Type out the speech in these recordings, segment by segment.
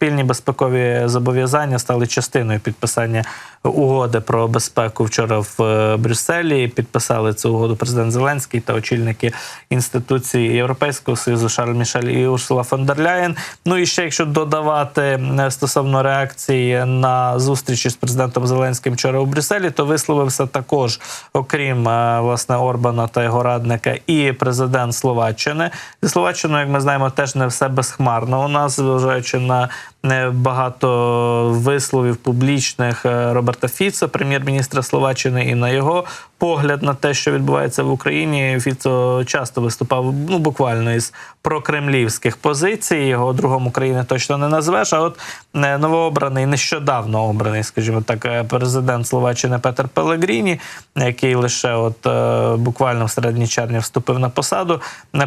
спільні безпекові зобов'язання стали частиною підписання угоди про безпеку вчора в е, Брюсселі. Підписали цю угоду президент Зеленський та очільники інституції Європейського союзу Шарль Мішель і Урсула фон дер Ляєн. Ну і ще якщо додавати е, стосовно реакції на зустрічі з президентом Зеленським вчора у Брюсселі, то висловився також, окрім е, власне Орбана та його радника, і президент Словаччини. Зі Словаччиною, як ми знаємо, теж не все безхмарно. У нас зважаючи на багато висловів публічних е, Роберта Фіца, прем'єр-міністра Словаччини, і на його погляд на те, що відбувається в Україні. Фіцо часто виступав ну буквально із прокремлівських позицій. Його другом України точно не назвеш. А от е, новообраний, нещодавно обраний, скажімо так, е, президент Словаччини Петер Пелегріні, який лише от е, буквально в середині червня вступив на посаду,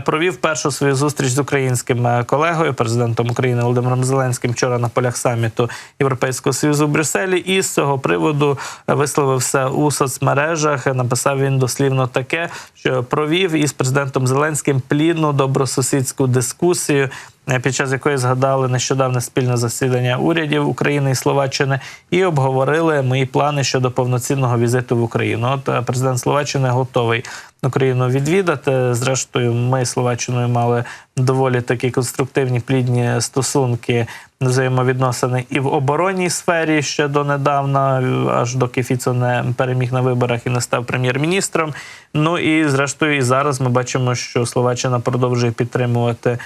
провів першу свою зустріч з українським колегою, президентом України Володимиром Зеленським вчора на полях саміту Європейського союзу в Брюсселі. І з цього приводу висловився у соцмережах. Написав він дослівно таке, що провів із президентом Зеленським плідну добросусідську дискусію. е, Під час якої згадали нещодавне спільне засідання урядів України і Словаччини і обговорили мої плани щодо повноцінного візиту в Україну. От е, президент Словаччини готовий Україну відвідати. Зрештою, ми з Словаччиною мали доволі такі конструктивні плідні стосунки, взаємовідносини і в оборонній сфері ще донедавна, аж доки Фіцо не переміг на виборах і не став прем'єр-міністром. Ну і зрештою, і зараз ми бачимо, що Словаччина продовжує підтримувати.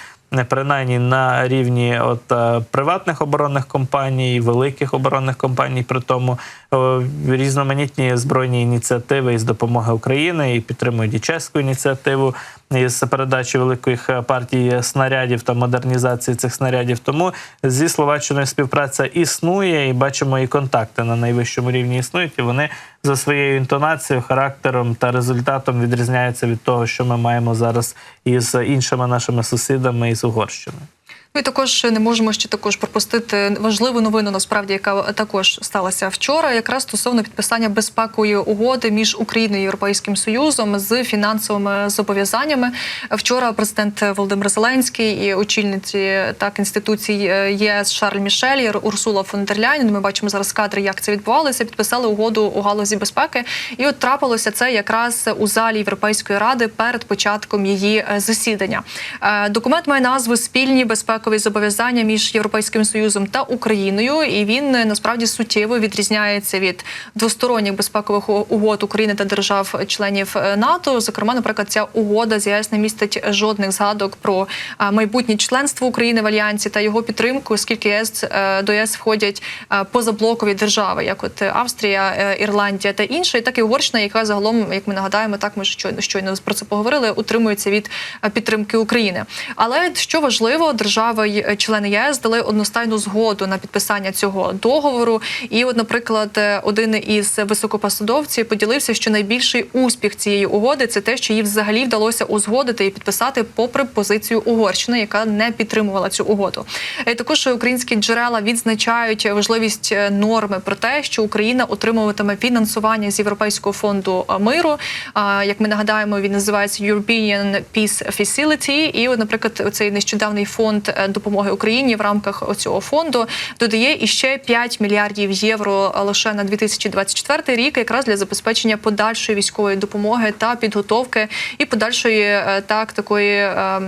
Принаймні на рівні от е, приватних оборонних компаній, великих оборонних компаній, при тому е, різноманітні збройні ініціативи із допомоги України і підтримують і чеську ініціативу із передачі великих е, партій снарядів та модернізації цих снарядів. Тому зі Словаччиною співпраця існує, і бачимо, і контакти на найвищому рівні існують. І вони за своєю інтонацією, характером та результатом відрізняються від того, що ми маємо зараз із іншими нашими сусідами із Угорщиною. Ну і також не можемо ще також пропустити важливу новину, насправді, яка також сталася вчора, якраз стосовно підписання безпекової угоди між Україною і Європейським Союзом з фінансовими зобов'язаннями. Вчора президент Володимир Зеленський і очільниці так інституцій ЄС Шарль Мішель Урсула фон дер Ляйн, Ми бачимо зараз кадри, як це відбувалося. Підписали угоду у галузі безпеки, і от трапилося це якраз у залі Європейської ради перед початком її е, засідання. Е, Документ має назву Спільні безпекові зобов'язання між Європейським Союзом та Україною, і він е, насправді суттєво відрізняється від двосторонніх безпекових угод України та держав-членів е, НАТО. Зокрема, наприклад, ця угода з ЄС не містить жодних згадок про е, майбутнє членство України в альянсі та його підтримку, оскільки ЄС до ЄС входять позаблокові держави, як от Австрія, Ірландія та інші, так і Угорщина, яка загалом, як ми нагадаємо, так ми щойно щойно про це поговорили, утримується від підтримки України. Але що важливо, держави й- члени ЄС дали одностайну згоду на підписання цього договору. І, от, наприклад, е, один із високопосадовців поділився, що найбільший успіх цієї угоди це те, що їй взагалі вдалося узгодити і підписати попри позицію Угорщини, яка не підтримувала цю угоду. Е, Також українські джерела відзначають важливість е, норми про те, що Україна отримуватиме фінансування з Європейського фонду е, миру. Як ми нагадаємо, він називається European Peace Facility. І, от, наприклад, цей нещодавний фонд е, допомоги Україні в рамках цього фонду додає іще 5 мільярдів євро лише на 2024 рік, якраз для забезпечення подальшої військової допомоги та підготовки і подальшої е, так такої е,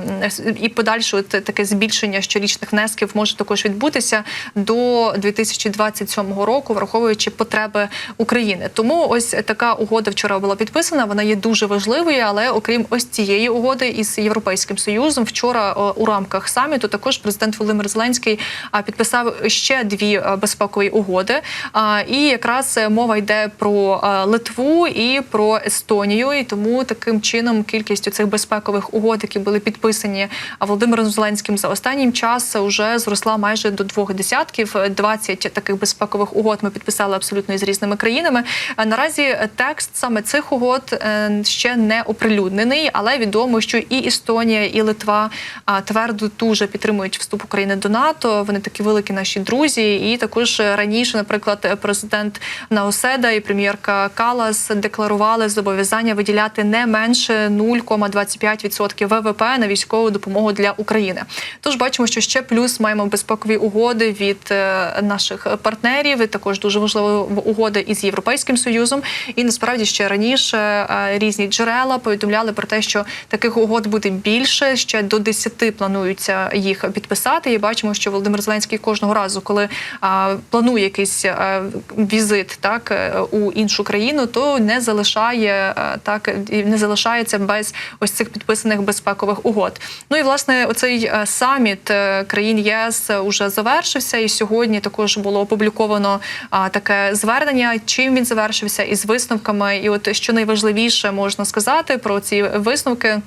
і подальше от таке збільшення щорічних внесків може також відбутися до 2027 року, враховуючи потреби України. Тому ось така угода вчора була підписана. Вона є дуже важливою, але окрім ось цієї угоди із європейським союзом, вчора у рамках саміту також президент Володимир Зеленський підписав ще дві безпекові угоди. І якраз е, мова йде про а, Литву і про Естонію. І тому таким чином кількість цих безпекових угод, які були підписані Володимиром Зеленським за останнім час, вже зросла майже до двох десятків. 20 таких безпекових угод ми підписали абсолютно із різними країнами. Наразі текст саме цих угод е, ще не оприлюднений, але відомо, що і Естонія, і Литва твердо дуже підтримують підтримують вступ України до НАТО. Вони такі великі наші друзі. І також раніше, наприклад, президент Наоседа і прем'єрка Калас декларували зобов'язання виділяти не менше 0,25% ВВП на військову допомогу для України. Тож бачимо, що ще плюс маємо безпекові угоди від е, наших партнерів. Також дуже важлива угода із європейським союзом. І насправді ще раніше е, різні джерела повідомляли про те, що таких угод буде більше. Ще до 10 плануються їх підписати. І бачимо, що Володимир Зеленський кожного разу, коли а, планує якийсь а, візит так е, у іншу країну, то не залишає а, так і не залишається без ось цих підписаних безпекових угод. Ну і власне оцей е, саміт е, країн ЄС уже завершився, і сьогодні також було опубліковано а, таке звернення. Чим він завершився із висновками, і от що найважливіше можна сказати про ці висновки.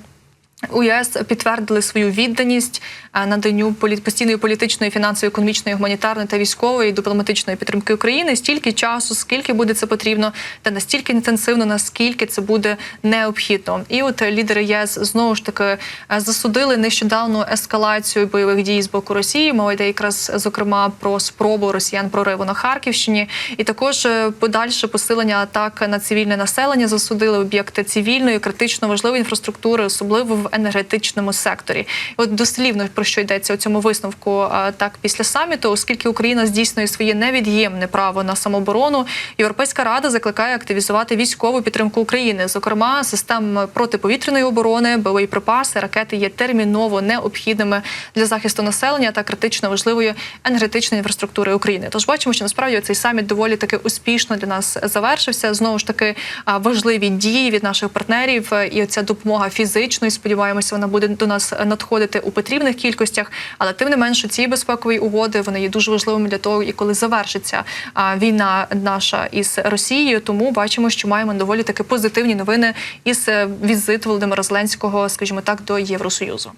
У ЄС підтвердили свою відданість е, наданню постійної політичної, фінансової, економічної, гуманітарної та військової дипломатичної підтримки України стільки часу, скільки буде це потрібно, та настільки інтенсивно, наскільки це буде необхідно. І от лідери ЄС знову ж таки е, засудили нещодавну ескалацію бойових дій з боку Росії. Мова йде якраз зокрема про спробу росіян прориву на Харківщині, і також е, подальше посилення атак на цивільне населення засудили об'єкти цивільної критично важливої інфраструктури, особливо в енергетичному секторі. От дослівно про що йдеться у цьому висновку так після саміту, оскільки Україна здійснює своє невід'ємне право на самооборону, Європейська рада закликає активізувати військову підтримку України. Зокрема, систем протиповітряної оборони, боєприпаси, ракети є терміново необхідними для захисту населення та критично важливої енергетичної інфраструктури України. Тож бачимо, що насправді цей саміт доволі таки успішно для нас завершився. Знову ж таки важливі дії від наших партнерів і оця допомога фізичної. Сподіваємося, вона буде до нас надходити у потрібних кількостях. Але тим не менше, ці безпекові угоди вони є дуже важливими для того, і коли завершиться війна наша із Росією. Тому бачимо, що маємо доволі таки позитивні новини із е, візиту Володимира Зеленського, скажімо так, до Євросоюзу.